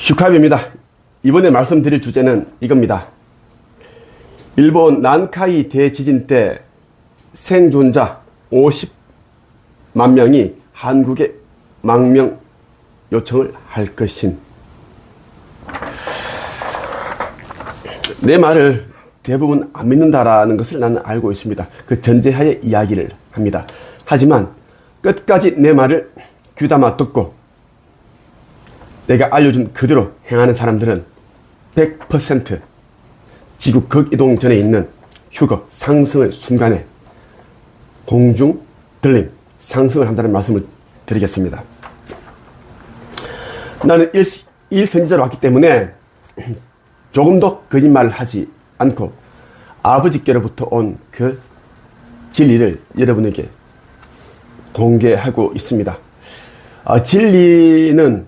슈카비입니다. 이번에 말씀드릴 주제는 이겁니다. 일본 난카이 대지진 때 생존자 50만 명이 한국에 망명 요청을 할 것임. 내 말을 대부분 안 믿는다라는 것을 나는 알고 있습니다. 그 전제하에 이야기를 합니다. 하지만 끝까지 내 말을 귀담아 듣고 내가 알려준 그대로 행하는 사람들은 100% 지구 극이동 전에 있는 휴거 상승의 순간에 공중 들림 상승을 한다는 말씀을 드리겠습니다. 나는 일, 일선지자로 왔기 때문에 조금도 거짓말을 하지 않고 아버지께로부터 온 그 진리를 여러분에게 공개하고 있습니다. 아, 진리는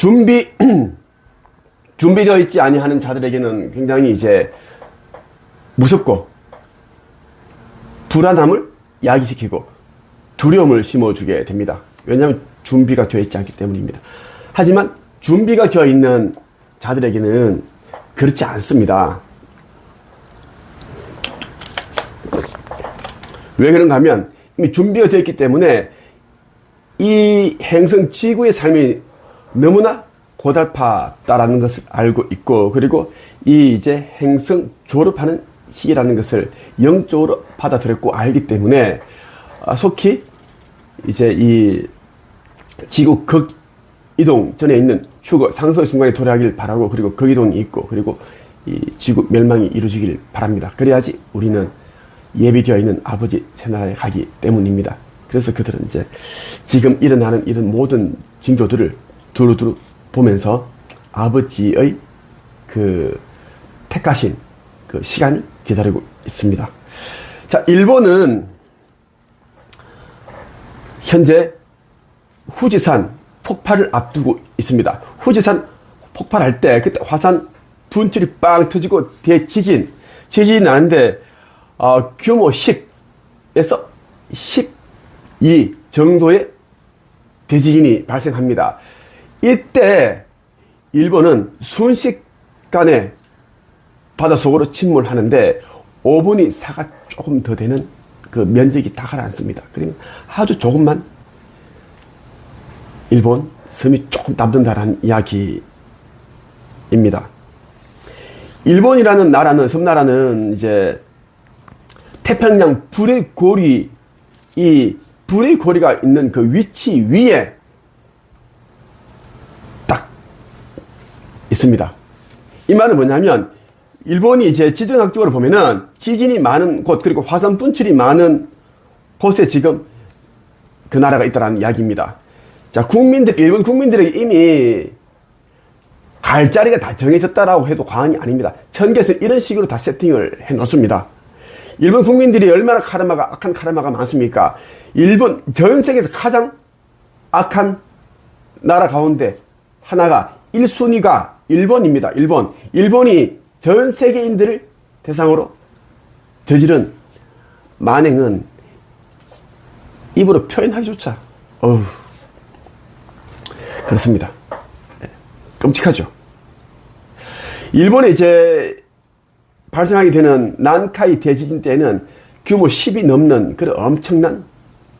준비 준비되어 있지 아니하는 자들에게는 굉장히 이제 무섭고 불안함을 야기시키고 두려움을 심어주게 됩니다. 왜냐하면 준비가 되어 있지 않기 때문입니다. 하지만 준비가 되어 있는 자들에게는 그렇지 않습니다. 왜 그런가 하면 이미 준비가 되어 있기 때문에 이 행성 지구의 삶이 너무나 고달파다라는 것을 알고 있고 그리고 이 이제 행성 졸업하는 시기라는 것을 영적으로 받아들였고 알기 때문에 아, 속히 이제 이 지구 극 이동 전에 있는 휴거 상승 순간에 도래하길 바라고 그리고 극 이동이 있고 그리고 이 지구 멸망이 이루어지길 바랍니다. 그래야지 우리는 예비되어 있는 아버지 새나라에 가기 때문입니다. 그래서 그들은 이제 지금 일어나는 이런 모든 징조들을 두루두루 보면서 아버지의 그 택하신 그 시간을 기다리고 있습니다. 자, 일본은 현재 후지산 폭발을 앞두고 있습니다. 후지산 폭발할 때 그때 화산 분출이 빵 터지고 대지진, 지진이 나는데 어, 규모 10에서 12 정도의 대지진이 발생합니다. 이때 일본은 순식간에 바닷속으로 침몰하는데 5분이 사가 조금 더 되는 그 면적이 다 가라앉습니다. 그러면 아주 조금만 일본 섬이 조금 남는다라는 이야기입니다. 일본이라는 나라는 섬나라는 이제 태평양 불의 고리 이 불의 고리가 있는 그 위치 위에 있습니다. 이 말은 뭐냐면 일본이 이제 지정학적으로 보면은 지진이 많은 곳 그리고 화산 분출이 많은 곳에 지금 그 나라가 있다는 이야기입니다. 자, 국민들 일본 국민들에게 이미 갈 자리가 다 정해졌다라고 해도 과언이 아닙니다. 천계에서 이런 식으로 다 세팅을 해 놓습니다. 일본 국민들이 얼마나 카르마가 악한 카르마가 많습니까? 일본 전 세계에서 가장 악한 나라 가운데 하나가 1순위가 일본입니다. 일본. 일본이 전 세계인들을 대상으로 저지른 만행은 입으로 표현하기조차 어우 그렇습니다. 네. 끔찍하죠. 일본에 이제 발생하게 되는 난카이 대지진 때는 규모 10이 넘는 그런 엄청난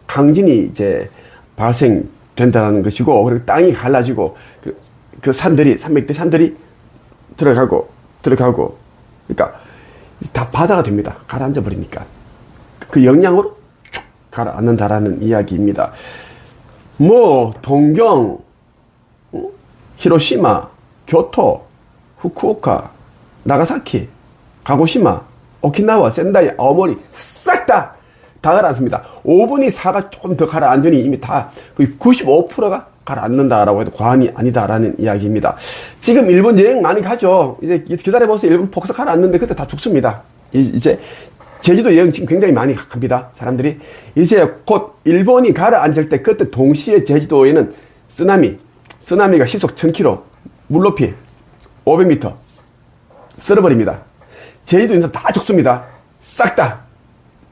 강진이 이제 발생된다는 것이고 그리고 땅이 갈라지고 그, 그 산들이 300대 산들이 들어가고 들어가고 그러니까 다 바다가 됩니다. 가라앉아 버리니까 그 영향으로 쭉 가라앉는다라는 이야기입니다. 뭐 동경, 어? 히로시마, 교토, 후쿠오카, 나가사키, 가고시마, 오키나와, 센다이, 아오모리 싹 다 다 가라앉습니다. 5분이 4가 조금 더 가라앉으니 이미 다 거의 95%가 가라앉는다라고 해도 과언이 아니다라는 이야기입니다. 지금 일본 여행 많이 가죠. 이제 기다려보세요. 일본 폭삭 가라앉는데 그때 다 죽습니다. 이제 제주도 여행 지금 굉장히 많이 갑니다. 사람들이. 이제 곧 일본이 가라앉을 때 그때 동시에 제주도에는 쓰나미, 쓰나미가 시속 1000km, 물높이 500m 쓸어버립니다. 제주도 인사 다 죽습니다. 싹 다.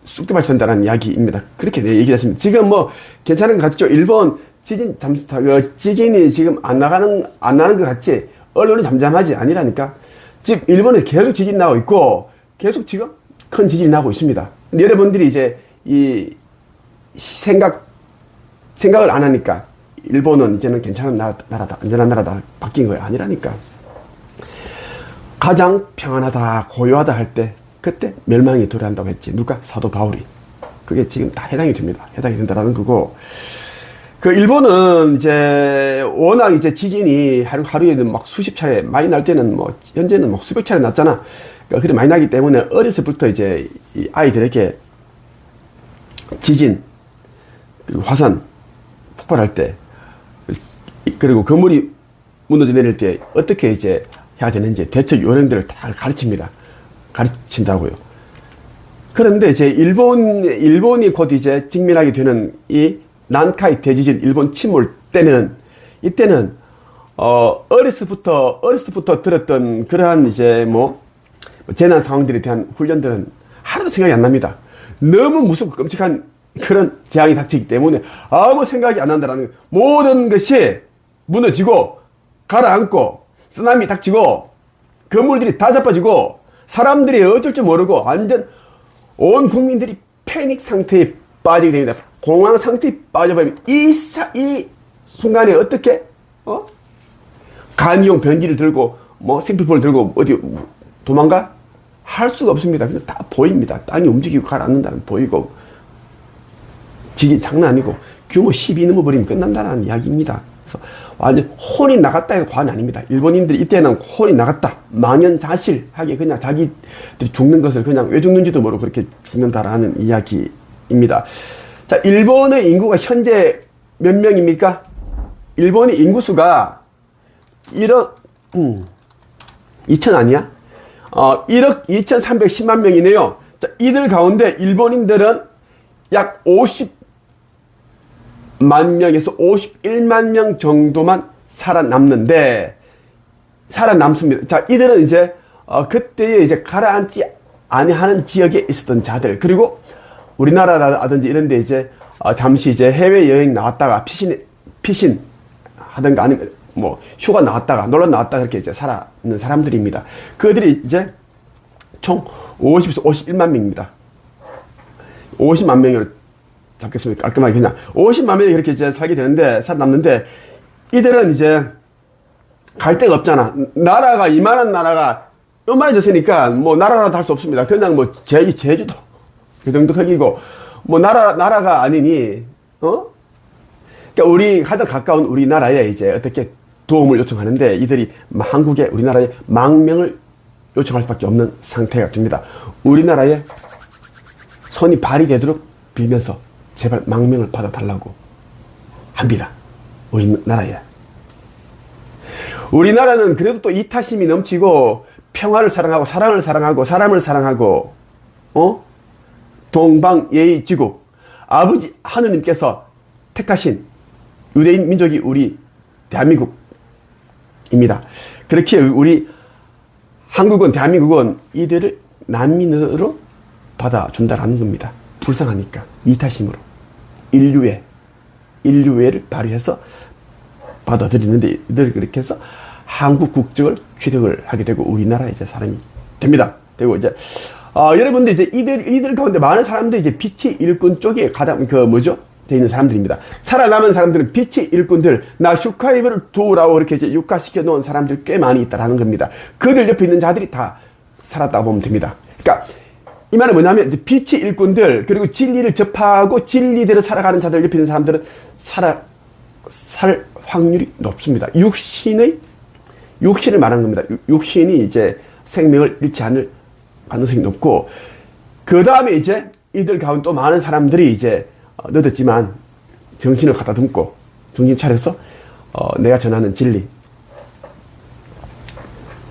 쑥대밭이 된다는 이야기입니다. 그렇게 얘기했습니다. 지금 뭐 괜찮은 것 같죠? 일본 지진 잠그 지진이 지금 안 나가는 안 나는 것 같지 언론은 잠잠하지 아니라니까. 지금 일본에 계속 지진 나고 있고 계속 지금 큰 지진이 나고 있습니다. 여러분들이 이제 이 생각 생각을 안 하니까 일본은 이제는 괜찮은 나라, 나라다 안전한 나라다 바뀐 거야 아니라니까. 가장 평안하다 고요하다 할 때 그때 멸망이 도래한다고 했지. 누가? 사도 바울이. 그게 지금 다 해당이 됩니다. 해당이 된다라는 거고 그 일본은 이제 워낙 이제 지진이 하루 하루에는 막 수십 차례 많이 날 때는 뭐 현재는 막 수백 차례 났잖아. 그러니까 그래 많이 나기 때문에 어려서부터 이제 이 아이들에게 지진 그리고 화산 폭발할 때 그리고 건물이 무너져 내릴 때 어떻게 이제 해야 되는지 대처 요령들을 다 가르칩니다. 가르친다고요. 그런데 이제 일본 일본이 곧 이제 직면하게 되는 이 난카이 대지진 일본 침몰 때는 이때는 어 어렸을부터 어렸을부터 들었던 그러한 이제 뭐 재난 상황들에 대한 훈련들은 하나도 생각이 안 납니다. 너무 무섭고 끔찍한 그런 재앙이 닥치기 때문에 아무 생각이 안 난다라는 모든 것이 무너지고 가라앉고 쓰나미 닥치고 건물들이 다 자빠지고 사람들이 어쩔 줄 모르고 완전 온 국민들이 패닉 상태에 빠지게 됩니다. 공황 상태에 빠져버리면 이, 사, 이 순간에 어떻게 어? 간이용 변기를 들고 뭐 생필품을 들고 어디 도망가? 할 수가 없습니다. 그냥 다 보입니다. 땅이 움직이고 가라앉는다는 보이고 지진 장난 아니고 규모 10이 넘어버리면 끝난다는 이야기입니다. 그래서 완전 혼이 나갔다 해도 과언이 아닙니다. 일본인들이 이때는 혼이 나갔다. 망연자실하게 그냥 자기들이 죽는 것을 그냥 왜 죽는지도 모르고 그렇게 죽는다라는 이야기입니다. 자, 일본의 인구가 현재 몇 명입니까? 일본의 인구수가 1억, 음, 2천 아니야? 어, 1억 2,310만 명이네요. 자, 이들 가운데 일본인들은 약 50만 명에서 51만 명 정도만 살아남는데, 살아남습니다. 자, 이들은 이제, 어, 그때에 이제 가라앉지 아니하는 지역에 있었던 자들, 그리고 우리나라라든지 이런 데 이제, 어, 잠시 이제 해외 여행 나왔다가 피신, 피신 하든가 아니면 뭐 휴가 나왔다가 놀러 나왔다가 이렇게 이제 살아있는 사람들입니다. 그들이 이제 총 50에서 51만 명입니다. 50만 명으로 잡겠습니다. 깔끔하게 그냥 50만 명이 그렇게 이제 살게 되는데 살아남는데 이들은 이제 갈 데가 없잖아. 나라가 이만한 나라가 요만해졌으니까 뭐 나라라도 할 수 없습니다. 그냥 뭐 제주 제주도 그 정도 크기고 뭐 나라 나라가 아니니 어? 그러니까 우리 가장 가까운 우리나라에 이제 어떻게 도움을 요청하는데 이들이 한국에 우리나라에 망명을 요청할 수밖에 없는 상태가 됩니다. 우리나라에 손이 발이 되도록 빌면서 제발 망명을 받아달라고 합니다. 우리나라에. 우리나라는 그래도 또 이타심이 넘치고 평화를 사랑하고 사랑을 사랑하고 사람을 사랑하고 어? 동방예의지국 아버지 하느님께서 택하신 유대인 민족이 우리 대한민국입니다. 그렇게 우리 한국은 대한민국은 이들을 난민으로 받아준다라는 겁니다. 불쌍하니까 이타심으로 인류애 인류애를 발휘해서 받아들이는데 이들 그렇게 해서 한국 국적을 취득을 하게 되고 우리나라에 이제 사람이 됩니다. 되고 이제 어, 여러분들 이제 이들 이들 가운데 많은 사람들이 이제 빛의 일꾼 쪽에 가장 그 뭐죠? 돼 있는 사람들입니다. 살아남은 사람들은 빛의 일꾼들, 나 슈카이브를 도우라고 이렇게 이제 육화시켜 놓은 사람들 꽤 많이 있다라는 겁니다. 그들 옆에 있는 자들이 다 살았다고 보면 됩니다. 그러니까 이 말은 뭐냐면 빛의 일꾼들 그리고 진리를 접하고 진리대로 살아가는 자들 옆에 있는 사람들은 살아 살 확률이 높습니다. 육신의 육신을 말하는 겁니다. 육신이 이제 생명을 잃지 않을 가능성이 높고 그 다음에 이제 이들 가운데 또 많은 사람들이 이제 어, 늦었지만 정신을 갖다 듬고 정신 차려서 어, 내가 전하는 진리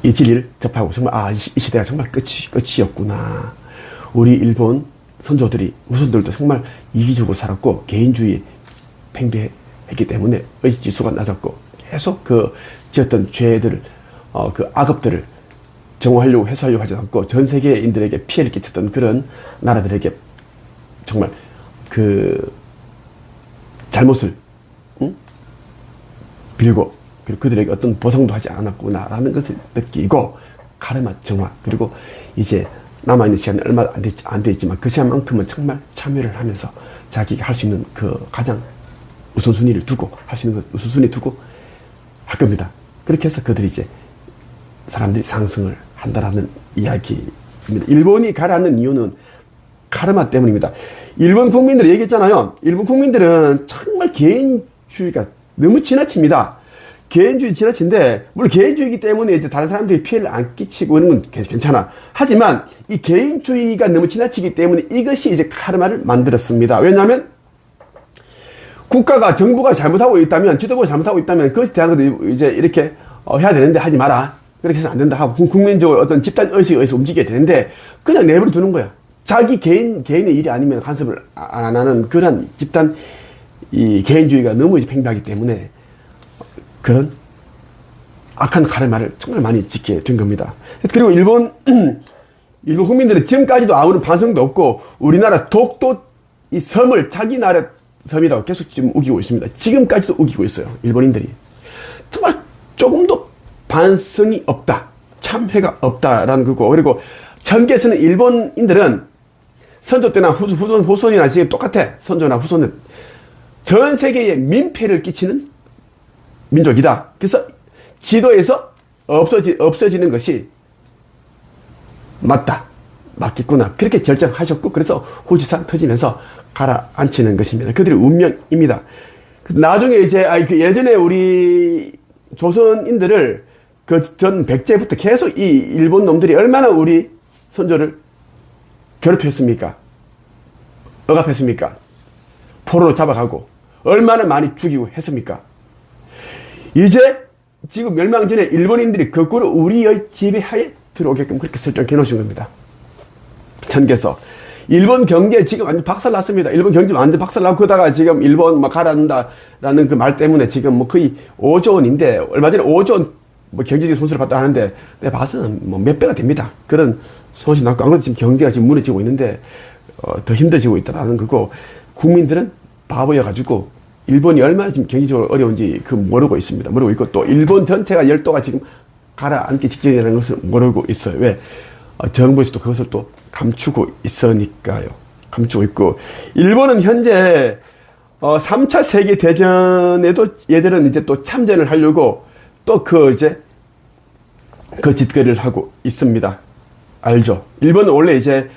이 진리를 접하고 정말 아 이 시대가 정말 끝이 끝이었구나. 우리 일본 선조들이 후손들도 정말 이기적으로 살았고 개인주의 팽배했기 때문에 의지지수가 낮았고 계속 그 지었던 죄들을 어, 그 악업들을 정화하려고 해소하려고 하지 않고 전 세계인들에게 피해를 끼쳤던 그런 나라들에게 정말 그 잘못을 응? 빌고 그리고 그들에게 어떤 보상도 하지 않았구나라는 것을 느끼고 카르마 정화 그리고 이제 남아있는 시간이 얼마 안, 됐, 안돼 있지만 그 시간만큼은 정말 참여를 하면서 자기가 할 수 있는 그 가장 우선순위를 두고 할 수 있는 것 우선순위 두고 할 겁니다. 그렇게 해서 그들이 이제 사람들이 상승을 한다라는 이야기입니다. 일본이 가라앉는 이유는 카르마 때문입니다. 일본 국민들 얘기했잖아요. 일본 국민들은 정말 개인주의가 너무 지나칩니다. 개인주의 지나친데 물론 개인주의이기 때문에 이제 다른 사람들이 피해를 안 끼치고 이런 건 괜찮아. 하지만 이 개인주의가 너무 지나치기 때문에 이것이 이제 카르마를 만들었습니다. 왜냐하면 국가가 정부가 잘못하고 있다면 지도부가 잘못하고 있다면 그것에 대한 것도 이제 이렇게 어, 해야 되는데 하지 마라. 그렇게 해서 안 된다 하고 국민적으로 어떤 집단 의식에 의해서 움직여야 되는데 그냥 내버려 두는 거야. 자기 개인 개인의 일이 아니면 간섭을 안 하는 그런 집단 이 개인주의가 너무 팽배하기 때문에 그런 악한 카르마를 정말 많이 짓게 된 겁니다. 그리고 일본 일본 국민들은 지금까지도 아무런 반성도 없고 우리나라 독도 이 섬을 자기 나라 섬이라고 계속 지금 우기고 있습니다. 지금까지도 우기고 있어요. 일본인들이 정말 조금도 반성이 없다. 참회가 없다라는 거고 그리고 전개에서는 일본인들은 선조 때나 후, 후손, 후손이나 지금 똑같아. 선조나 후손은 전 세계에 민폐를 끼치는 민족이다. 그래서 지도에서 없어지, 없어지는 것이 맞다. 맞겠구나. 그렇게 결정하셨고, 그래서 후지산 터지면서 가라앉히는 것입니다. 그들의 운명입니다. 나중에 이제, 아니, 그 예전에 우리 조선인들을 그 전 백제부터 계속 이 일본 놈들이 얼마나 우리 선조를 괴롭혔습니까? 억압했습니까? 포로로 잡아가고, 얼마나 많이 죽이고 했습니까? 이제 지금 멸망 전에 일본인들이 거꾸로 우리의 지배하에 들어오게끔 그렇게 설정해 놓으신 겁니다. 전개서. 일본 경제 지금 완전 박살 났습니다. 일본 경제 완전 박살 나고 그러다가 지금 일본 막 가라앉는다라는 그 말 때문에 지금 뭐 거의 5조 원인데 얼마 전에 5조 원 뭐 경제적 손실을 봤다 하는데 내가 봐서는 뭐 몇 배가 됩니다. 그런 손실 났고 안 그래도 지금 경제가 지금 무너지고 있는데 어, 더 힘들어지고 있다라는 거고 국민들은 바보여가지고 일본이 얼마나 지금 경제적으로 어려운지 그 모르고 있습니다. 모르고 있고 또 일본 전체가 열도가 지금 가라앉기 직전이라는 것을 모르고 있어요. 왜? 어, 정부에서도 그것을 또 감추고 있으니까요. 감추고 있고 일본은 현재 어, 3차 세계 대전에도 얘들은 이제 또 참전을 하려고 또 그 이제 그 짓거리를 하고 있습니다. 알죠? 일본은 원래 이제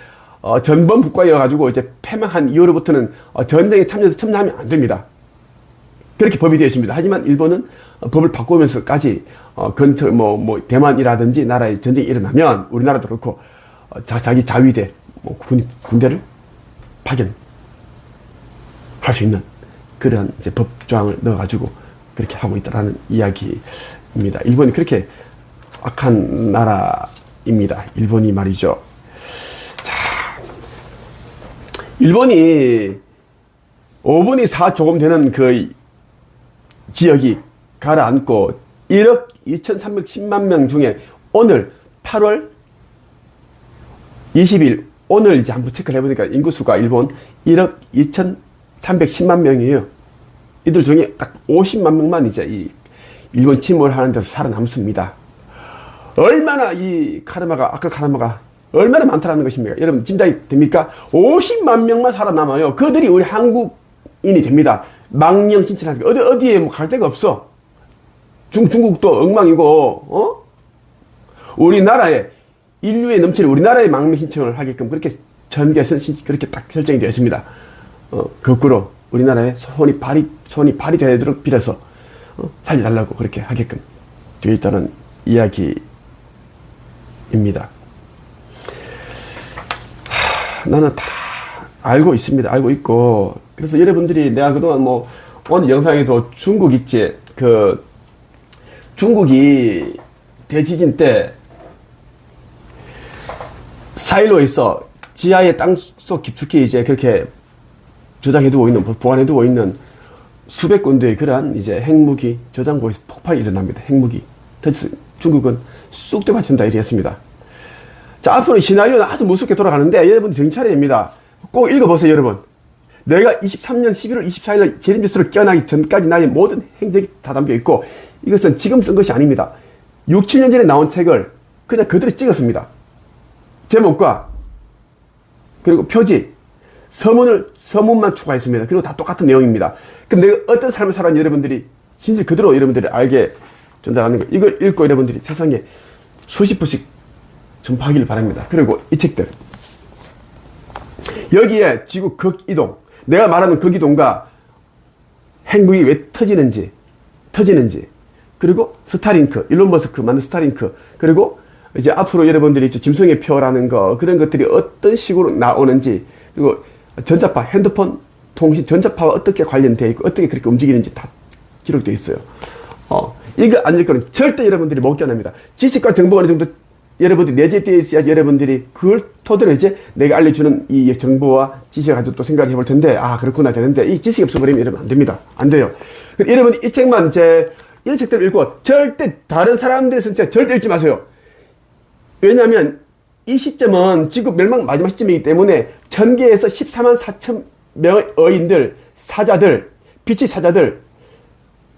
어, 전범 국가여가지고 이제 패망한 이후로부터는 어, 전쟁에 참여해서 참여하면 안 됩니다. 그렇게 법이 되어 있습니다. 하지만 일본은 어, 법을 바꾸면서까지 어, 근처 뭐, 뭐 대만이라든지 나라에 전쟁이 일어나면 우리나라도 그렇고 어, 자, 자기 자위대 뭐 군, 군대를 파견 할 수 있는 그런 이제 법 조항을 넣어가지고 그렇게 하고 있다라는 이야기 입니다. 일본이 그렇게 악한 나라입니다. 일본이 말이죠. 자, 일본이 5분의 4 조금 되는 그 지역이 가라앉고 1억 2,310만 명 중에 오늘 8월 20일 오늘 이제 한번 체크를 해보니까 인구수가 일본 1억 2,310만 명이에요. 이들 중에 딱 50만 명만 이제 이 일본 침몰 하는 데서 살아남습니다. 얼마나 이 카르마가, 아까 카르마가 얼마나 많다는 것입니까? 여러분, 짐작이 됩니까? 50만 명만 살아남아요. 그들이 우리 한국인이 됩니다. 망령 신천하니까 어디 어디에 뭐 갈 데가 없어. 중 중국도 엉망이고 어? 우리나라에 인류에 넘치는 우리나라의 망명 신청을 하게끔 그렇게 전개선 그렇게 딱 설정이 되어 있습니다. 어, 거꾸로 우리나라에 손이 발이 손이 발이 되도록 빌어서 어, 살려달라고 그렇게 하게끔 되어 있다는 이야기입니다. 하, 나는 다 알고 있습니다. 알고 있고 그래서 여러분들이 내가 그동안 뭐 오늘 영상에도 중국 있지 그 중국이 대지진 때 사일로에서 지하에 땅속 깊숙이 이제 그렇게 저장해두고 있는 보관해두고 있는 수백 군데의 그러한 이제 핵무기 저장고에서 폭발이 일어납니다. 핵무기. 중국은 쑥대 맞춘다 이리 했습니다. 자 앞으로 시나리오는 아주 무섭게 돌아가는데 여러분 정찰해야 됩니다. 꼭 읽어보세요 여러분. 내가 23년 11월 24일 재림지수를 깨어나기 전까지 나의 모든 행적이 다 담겨 있고 이것은 지금 쓴 것이 아닙니다. 6, 7년 전에 나온 책을 그냥 그대로 찍었습니다. 제목과 그리고 표지, 서문을 서문만 추가했습니다. 그리고 다 똑같은 내용입니다. 그럼 내가 어떤 삶을 살았는지 여러분들이 진실 그대로 여러분들이 알게 전달하는 거. 이걸 읽고 여러분들이 세상에 수십 부씩 전파하기를 바랍니다. 그리고 이 책들. 여기에 지구 극이동, 내가 말하는 극이동과 핵무기 왜 터지는지, 터지는지, 그리고 스타링크, 일론 머스크 만든 스타링크, 그리고 이제 앞으로 여러분들이. 짐승의 표라는 거, 그런 것들이 어떤 식으로 나오는지, 그리고 전자파, 핸드폰, 통신, 전자파와 어떻게 관련되어 있고, 어떻게 그렇게 움직이는지 다 기록되어 있어요. 어, 이거 안 읽거는 절대 여러분들이 못 견납니다. 지식과 정보가 어느 정도 여러분들이 내재되어 있어야지 여러분들이 그걸 토대로 이제 내가 알려주는 이 정보와 지식을 가지고 또 생각을 해볼 텐데, 아, 그렇구나 되는데, 이 지식이 없어버리면 여러분 안 됩니다. 안 돼요. 여러분 이 책만 제, 이런 책들을 읽고 절대 다른 사람들의 쓴책 절대 읽지 마세요. 왜냐하면 이 시점은 지구 멸망 마지막 시점이기 때문에 전개에서 14만 4천 명의 어인들, 사자들, 빛의 사자들,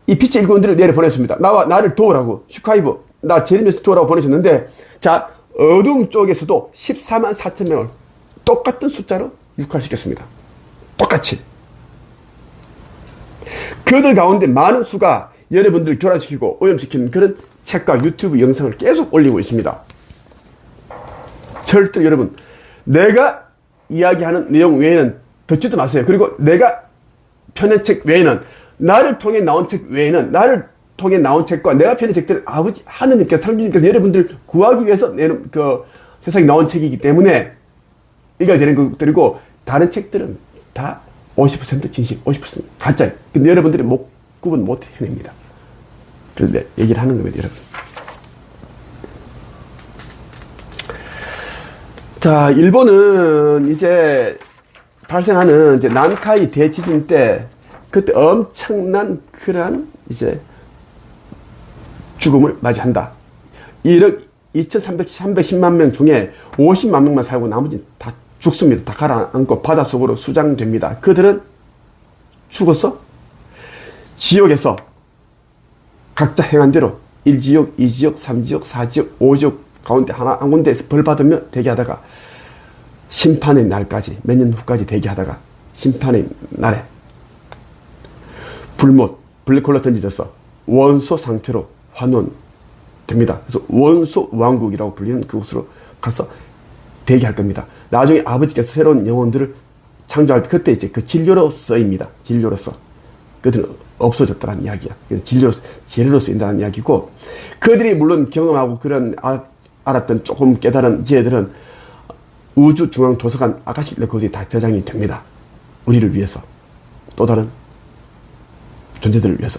이 빛의 일꾼들을 내려 보냈습니다. 나와 나를 도우라고 슈카이브, 나 제리미스 도우라고 보내셨는데, 자 어둠 쪽에서도 14만 4천 명을 똑같은 숫자로 육화시켰습니다. 똑같이. 그들 가운데 많은 수가 여러분들 교란시키고 오염시키는 그런 책과 유튜브 영상을 계속 올리고 있습니다. 절대 여러분 내가 이야기하는 내용 외에는 듣지도 마세요. 그리고 내가 펴낸 책 외에는 나를 통해 나온 책 외에는 나를 통해 나온 책과 내가 펴낸 책들은 아버지 하느님께서 성주님께서 여러분들 구하기 위해서 내는 그 세상에 나온 책이기 때문에 읽어야 되는 것들이고 다른 책들은 다 50% 진실, 50% 가짜예요. 근데 여러분들이 못 구분 못 해냅니다. 내 얘기를 하는 겁니다, 여러분. 자, 일본은 이제 발생하는 이제 난카이 대지진 때 그때 엄청난 그러한 이제 죽음을 맞이한다. 1억 2,310만 명 중에 50만 명만 살고 나머지는 다 죽습니다. 다 가라앉고 바닷속으로 수장됩니다. 그들은 죽어서 지옥에서 각자 행한 대로 1지옥, 2지옥, 3지옥, 4지옥, 5지옥 가운데 하나 한 군데에서 벌 받으며 대기하다가 심판의 날까지 몇 년 후까지 대기하다가 심판의 날에 불못 블랙홀로 던져져서 원소 상태로 환원됩니다. 그래서 원소 왕국이라고 불리는 그곳으로 가서 대기할 겁니다. 나중에 아버지께서 새로운 영혼들을 창조할 때 그때 이제 그 진료로서입니다. 진료로서 그들은 없어졌다는 이야기야. 그래서 진료 재료로 쓰인다는 이야기고 그들이 물론 경험하고 그런 아, 알았던 조금 깨달은 지혜들은 우주 중앙 도서관 아카식 레코드에 다 저장이 됩니다. 우리를 위해서 또 다른 존재들을 위해서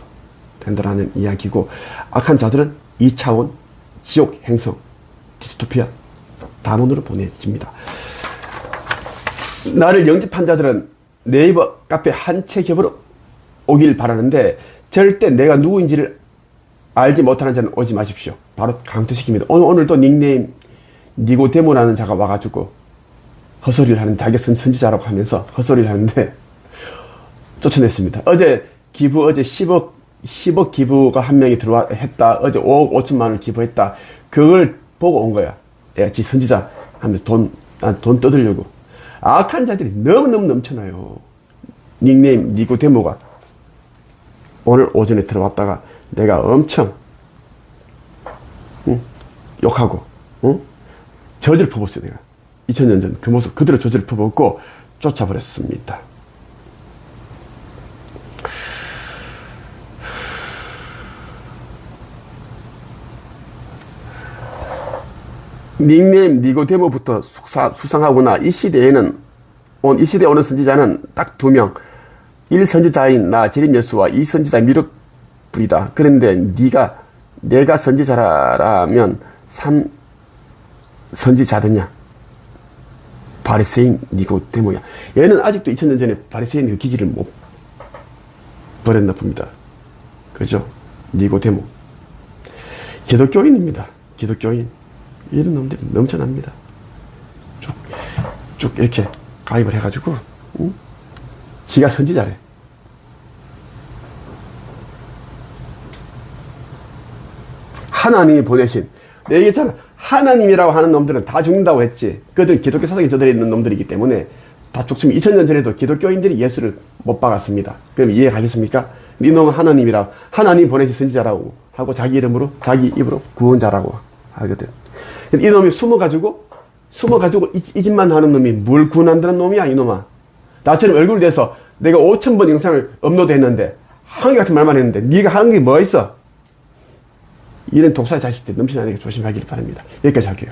된다라는 이야기고 악한 자들은 2차원 지옥 행성 디스토피아 단원으로 보내집니다. 나를 영접한 자들은 네이버 카페 한 채 겹으로 오길 바라는데 절대 내가 누구인지를 알지 못하는 자는 오지 마십시오. 바로 강퇴시킵니다. 오늘, 오늘도 닉네임 니고데모라는 자가 와가지고 헛소리를 하는 자기 선, 선지자라고 하면서 헛소리를 하는데 쫓아냈습니다. 어제 기부 어제 10억 10억 기부가 한 명이 들어와 했다. 어제 5억 5천만 원을 기부했다. 그걸 보고 온 거야. 야, 지 선지자 하면서 돈, 아, 돈 떠들려고. 악한 자들이 너무너무 넘쳐나요. 닉네임 니고데모가 오늘 오전에 들어왔다가 내가 엄청 응? 욕하고 응? 저주를 퍼붓어요 내가 2000년 전 그 모습 그대로 저주를 퍼붓고 쫓아버렸습니다 닉네임 니고데모부터 수상, 하거나이 시대에는 온, 이 시대에 오는 선지자는 딱 두 명. 1선지자인 나 재림 예수와 2선지자 미륵 불이다. 그런데 네가 내가 선지자라면 3 선지자더냐? 바리새인 니고데모야. 얘는 아직도 2000년 전에 바리새인 그 기질을 못 버렸나 봅니다. 그죠? 니고데모. 기독교인입니다. 기독교인. 이런 놈들이 넘쳐납니다. 쭉, 쭉 이렇게 가입을 해가지고, 응? 지가 선지자래. 하나님이 보내신 내가 얘기했잖아 하나님이라고 하는 놈들은 다 죽는다고 했지. 그들은 기독교 사상에 저들어 있는 놈들이기 때문에 다 죽지만 2000년 전에도 기독교인들이 예수를 못 박았습니다. 그럼 이해 가겠습니까? 이 놈은 하나님이라고 하나님 보내신 선지자라고 하고 자기 이름으로 자기 입으로 구원자라고 하거든. 근데 이 놈이 숨어가지고 숨어가지고 이, 이 짓만 하는 놈이 뭘 구원한다는 놈이야 이놈아. 나처럼 얼굴 내서 내가 5천번 영상을 업로드 했는데 항의 같은 말만 했는데 네가 하는 게 뭐 있어? 이런 독사 자식들 넘치나니까 조심하기를 바랍니다. 여기까지 할게요.